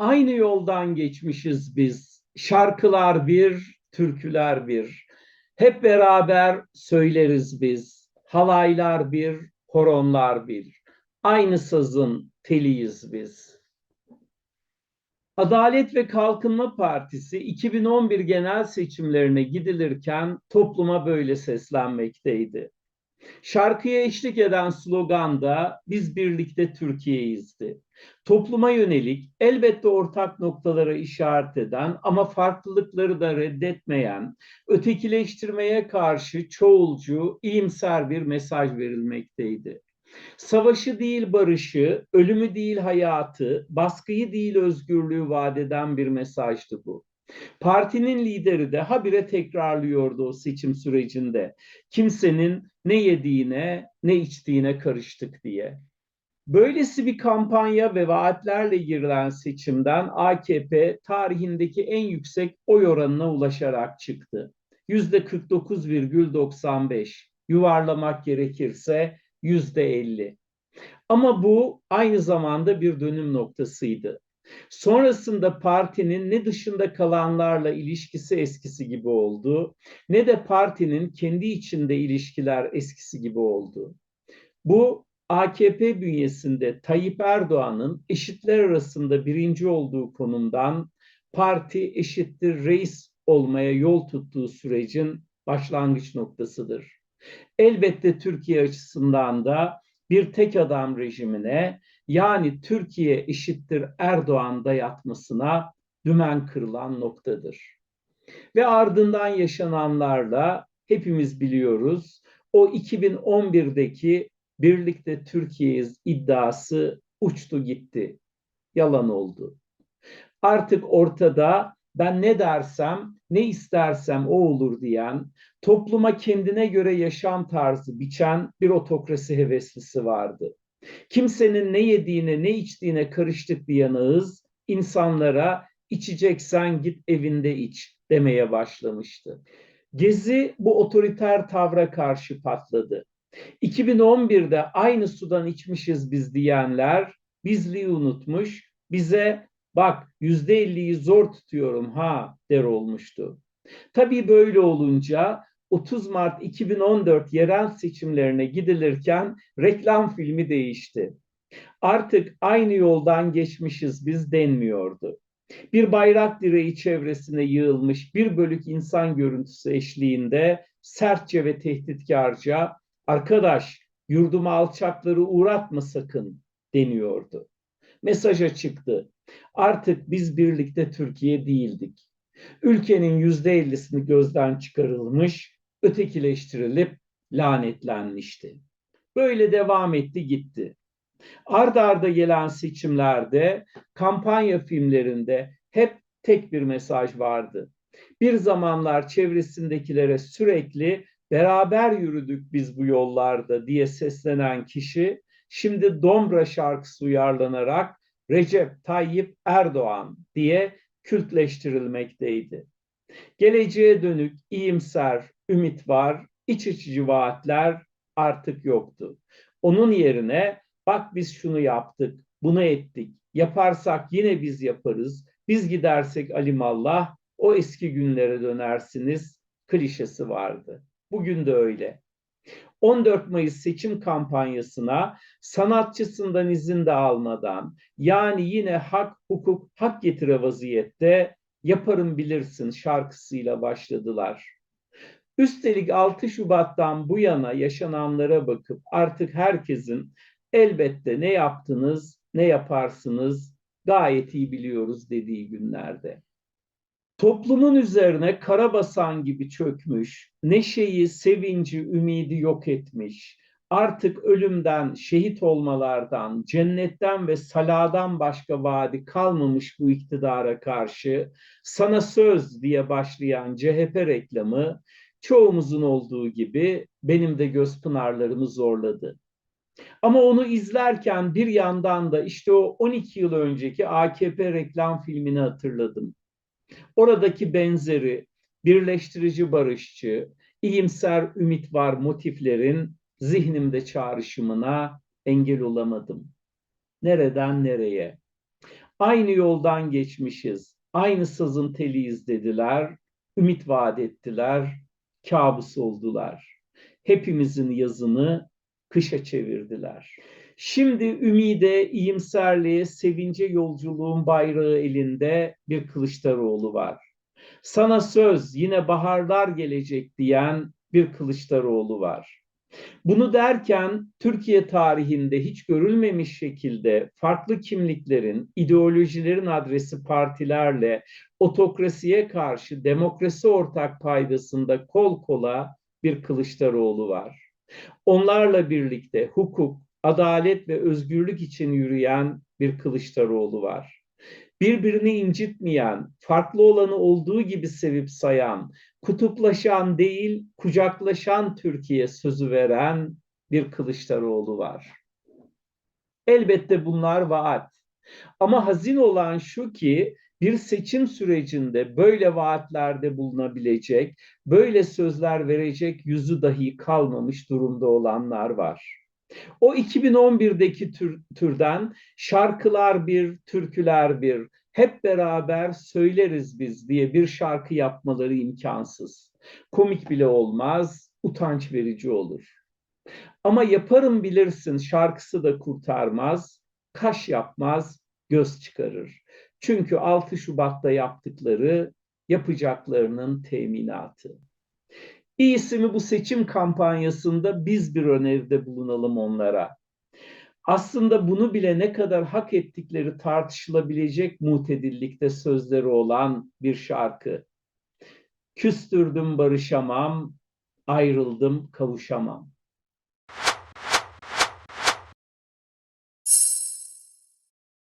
aynı yoldan geçmişiz biz. Şarkılar bir, türküler bir. Hep beraber söyleriz biz. Halaylar bir, horonlar bir. Aynı sazın teliyiz biz. Adalet ve Kalkınma Partisi 2011 genel seçimlerine gidilirken topluma böyle seslenmekteydi. Şarkıya eşlik eden slogan da biz birlikte Türkiye'yizdi. Topluma yönelik elbette ortak noktalara işaret eden ama farklılıkları da reddetmeyen, ötekileştirmeye karşı çoğulcu, iyimser bir mesaj verilmekteydi. Savaşı değil barışı, ölümü değil hayatı, baskıyı değil özgürlüğü vaat eden bir mesajdı bu. Partinin lideri de habire tekrarlıyordu o seçim sürecinde. Kimsenin ne yediğine ne içtiğine karıştık diye. Böylesi bir kampanya ve vaatlerle girilen seçimden AKP tarihindeki en yüksek oy oranına ulaşarak çıktı. Yüzde 49,95 yuvarlamak gerekirse yüzde 50. Ama bu aynı zamanda bir dönüm noktasıydı. Sonrasında partinin ne dışında kalanlarla ilişkisi eskisi gibi oldu, ne de partinin kendi içinde ilişkiler eskisi gibi oldu. Bu AKP bünyesinde Tayyip Erdoğan'ın eşitler arasında birinci olduğu konumdan parti eşittir reis olmaya yol tuttuğu sürecin başlangıç noktasıdır. Elbette Türkiye açısından da bir tek adam rejimine yani Türkiye eşittir Erdoğan dayatmasına dümen kırılan noktadır. Ve ardından yaşananlarla hepimiz biliyoruz o 2011'deki birlikte Türkiye'yiz iddiası uçtu gitti. Yalan oldu. Artık ortada ben ne dersem, ne istersem o olur diyen, topluma kendine göre yaşam tarzı biçen bir otokrasi heveslisi vardı. Kimsenin ne yediğine ne içtiğine karıştık diyen ağız insanlara içeceksen git evinde iç demeye başlamıştı. Gezi bu otoriter tavra karşı patladı. 2011'de aynı sudan içmişiz biz diyenler bizliği unutmuş, bize bak yüzde elliyi zor tutuyorum ha der olmuştu. Tabii böyle olunca 30 Mart 2014 yerel seçimlerine gidilirken reklam filmi değişti. Artık aynı yoldan geçmişiz biz denmiyordu. Bir bayrak direği çevresine yığılmış bir bölük insan görüntüsü eşliğinde sertçe ve tehditkarca arkadaş yurduma alçakları uğratma sakın deniyordu. Mesaja çıktı. Artık biz birlikte Türkiye değildik. Ülkenin yüzde ellisini gözden çıkarılmış, ötekileştirilip lanetlenmişti. Böyle devam etti gitti. Arda arda gelen seçimlerde kampanya filmlerinde hep tek bir mesaj vardı. Bir zamanlar çevresindekilere sürekli beraber yürüdük biz bu yollarda diye seslenen kişi şimdi Dombra şarkısı uyarlanarak Recep Tayyip Erdoğan diye kültleştirilmekteydi. Geleceğe dönük iyimser, ümit var, iç açıcı vaatler artık yoktu. Onun yerine bak biz şunu yaptık, bunu ettik, yaparsak yine biz yaparız, biz gidersek alimallah o eski günlere dönersiniz klişesi vardı. Bugün de öyle. 14 Mayıs seçim kampanyasına sanatçısından izin de almadan yani yine hak, hukuk, hak getire vaziyette yaparım bilirsin şarkısıyla başladılar. Üstelik 6 Şubat'tan bu yana yaşananlara bakıp artık herkesin elbette ne yaptınız, ne yaparsınız gayet iyi biliyoruz dediği günlerde. Toplumun üzerine karabasan gibi çökmüş, neşeyi, sevinci, ümidi yok etmiş, artık ölümden, şehit olmalardan, cennetten ve saladan başka vaadi kalmamış bu iktidara karşı sana söz diye başlayan CHP reklamı çoğumuzun olduğu gibi benim de göz pınarlarımı zorladı. Ama onu izlerken bir yandan da işte o 12 yıl önceki AKP reklam filmini hatırladım. Oradaki benzeri, birleştirici barışçı, iyimser ümit var motiflerin zihnimde çağrışımına engel olamadım. Nereden nereye? Aynı yoldan geçmişiz, aynı sazın teliyiz dediler, ümit vaat ettiler, kabus oldular. Hepimizin yazını kışa çevirdiler. Şimdi ümide, iyimserliğe, sevince yolculuğun bayrağı elinde bir Kılıçdaroğlu var. Sana söz yine baharlar gelecek diyen bir Kılıçdaroğlu var. Bunu derken Türkiye tarihinde hiç görülmemiş şekilde farklı kimliklerin, ideolojilerin adresi partilerle otokrasiye karşı demokrasi ortak paydasında kol kola bir Kılıçdaroğlu var. Onlarla birlikte hukuk, adalet ve özgürlük için yürüyen bir Kılıçdaroğlu var. Birbirini incitmeyen, farklı olanı olduğu gibi sevip sayan, kutuplaşan değil, kucaklaşan Türkiye sözü veren bir Kılıçdaroğlu var. Elbette bunlar vaat. Ama hazin olan şu ki bir seçim sürecinde böyle vaatlerde bulunabilecek, böyle sözler verecek yüzü dahi kalmamış durumda olanlar var. O 2011'deki tür, türden şarkılar bir, türküler bir, hep beraber söyleriz biz diye bir şarkı yapmaları imkansız. Komik bile olmaz, utanç verici olur. Ama yaparım bilirsin şarkısı da kurtarmaz, kaş yapmaz, göz çıkarır. Çünkü 6 Şubat'ta yaptıkları yapacaklarının teminatı. İyisi mi bu seçim kampanyasında biz bir öneride bulunalım onlara. Aslında bunu bile ne kadar hak ettikleri tartışılabilecek mutedillikte sözleri olan bir şarkı. Küstürdüm barışamam, ayrıldım kavuşamam.